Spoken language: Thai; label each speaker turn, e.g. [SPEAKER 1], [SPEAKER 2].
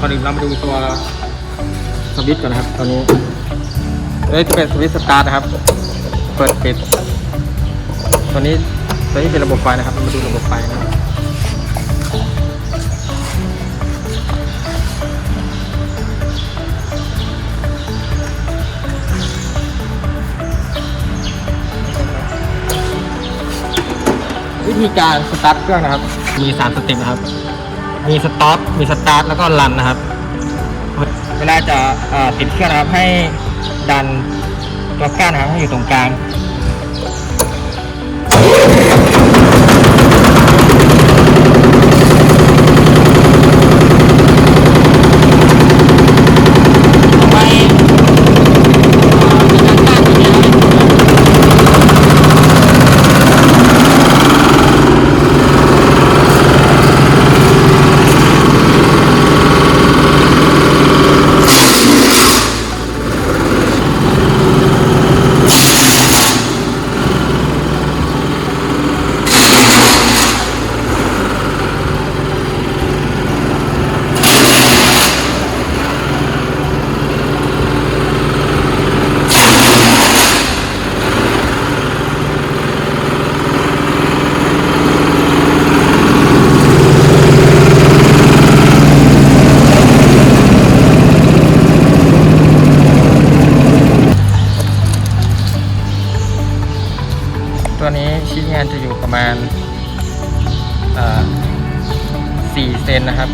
[SPEAKER 1] ก่อนอื่นเรามาดูตัวสวิตช์ก่อนนะครับตัวนี้ตัวนี้จะเป็นสวิตช์สตาร์ทนะครับ เปิดปิดตัวนี้ตัวนี้เป็นระบบไฟนะครับเรามาดูระบบไฟนะครับวิธีการสตาร์ทเครื่องนะครับ มีสามสเต็ปนะครับ มีสต็อปมีสตาร์ทแล้วก็รันนะครับ เวลาจะติดเครื่องนะครับให้ดันตัวก้านนะครับให้อยู่ตรงกลาง ไปเอ่อในการก้านตัวนี้นะครับ ตัวนี้ชิ้นงานจะอยู่ประมาณ4เซนนะครับ